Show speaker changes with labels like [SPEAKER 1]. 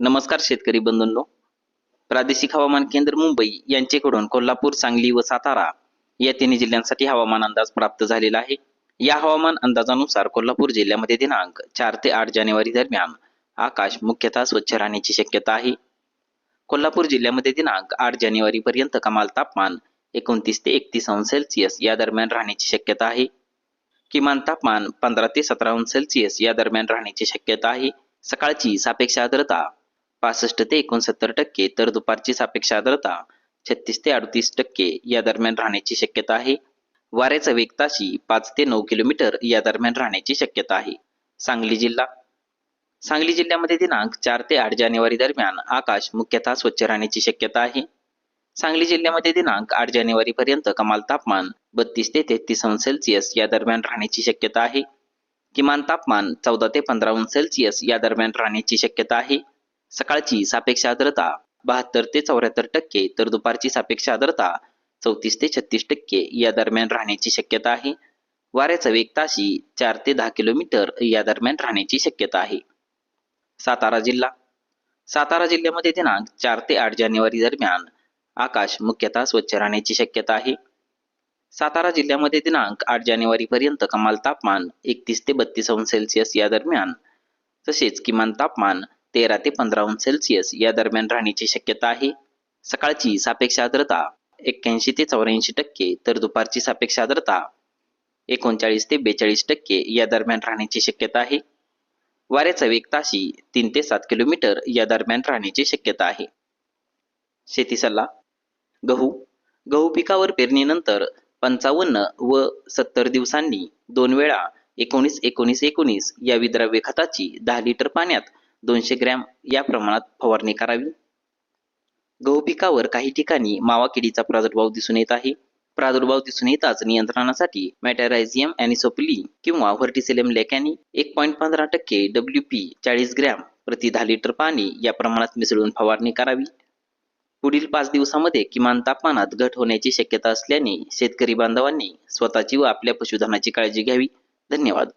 [SPEAKER 1] नमस्कार शेतकरी बंधूंनो. प्रादेशिक हवामान केंद्र मुंबई यांचेकडून कोल्हापूर सांगली व सातारा या तिन्ही जिल्ह्यांसाठी हवामान अंदाज प्राप्त झालेला आहे. या हवामान अंदाजानुसार कोल्हापूर जिल्ह्यामध्ये दिनांक चार ते आठ जानेवारी दरम्यान आकाश मुख्यतः स्वच्छ राहण्याची शक्यता आहे. कोल्हापूर जिल्ह्यामध्ये दिनांक आठ जानेवारी पर्यंत कमाल तापमान एकोणतीस ते एकतीस अंश सेल्सिअस या दरम्यान राहण्याची शक्यता आहे. किमान तापमान पंधरा ते सतरा अंश सेल्सिअस या दरम्यान राहण्याची शक्यता आहे. सकाळची सापेक्ष आर्द्रता पासष्ट ते एकोणसत्तर टक्के तर दुपारची सापेक्ष आर्द्रता छत्तीस ते अडतीस टक्के या दरम्यान राहण्याची शक्यता आहे. वाऱ्याचा वेग ताशी पाच ते नऊ किलोमीटर या दरम्यान राहण्याची शक्यता आहे. सांगली जिल्हा सांगली जिल्ह्यामध्ये दिनांक चार ते आठ जानेवारी दरम्यान आकाश मुख्यतः स्वच्छ राहण्याची शक्यता आहे. सांगली जिल्ह्यामध्ये दिनांक आठ जानेवारी पर्यंत कमाल तापमान बत्तीस ते तेहतीस अंश सेल्सिअस या दरम्यान राहण्याची शक्यता आहे. किमान तापमान चौदा ते पंधरा अंश सेल्सिअस या दरम्यान राहण्याची शक्यता आहे. सकाळची सापेक्ष आर्द्रता बहात्तर ते चौऱ्याहत्तर टक्के तर दुपारची सापेक्ष आर्द्रता चौतीस ते छत्तीस टक्के या दरम्यान राहण्याची शक्यता आहे. वाऱ्याचा वेग ताशी चार ते दहा किलोमीटर या दरम्यान राहण्याची शक्यता आहे. सातारा जिल्हा. सातारा जिल्ह्यामध्ये दिनांक चार ते आठ जानेवारी दरम्यान आकाश मुख्यतः स्वच्छ राहण्याची शक्यता आहे. सातारा जिल्ह्यामध्ये दिनांक आठ जानेवारी पर्यंत कमाल तापमान एकतीस ते बत्तीस अंश सेल्सिअस या दरम्यान तसेच किमान तापमान तेरा ते पंधरा अंश सेल्सिअस या दरम्यान राहण्याची शक्यता आहे. सकाळची सापेक्ष आर्द्रता एक्क्याऐंशी ते चौऱ्याऐंशी टक्के तर दुपारची सापेक्ष आर्द्रता एकोणचाळीस ते बेचाळीस टक्के या दरम्यान राहण्याची शक्यता आहे. वाऱ्याचा वेग ताशी तीन ते सात किलोमीटर या दरम्यान राहण्याची शक्यता आहे. शेती सल्ला गहू गहू पिकावर पेरणीनंतर पंचावन्न व सत्तर दिवसांनी दोन वेळा एकोणीस एकोणीस एकोणीस या विद्राव्य खताची दहा लिटर पाण्यात दोनशे ग्रॅम या प्रमाणात फवारणी करावी. गहू पिकावर काही ठिकाणी मावा किडीचा प्रादुर्भाव दिसून येत आहे. प्रादुर्भाव दिसून येताच नियंत्रणासाठी मॅटरायझियम अॅनिसोपली किंवा व्हर्टिसेलियम लेकॅनी एक पॉईंट पंधरा टक्के डब्ल्यू पी चाळीस ग्रॅम प्रति दहा लिटर पाणी या प्रमाणात मिसळून फवारणी करावी. पुढील पाच दिवसामध्ये किमान तापमानात घट होण्याची शक्यता असल्याने शेतकरी बांधवांनी स्वतःची व आपल्या पशुधनाची काळजी घ्यावी. धन्यवाद.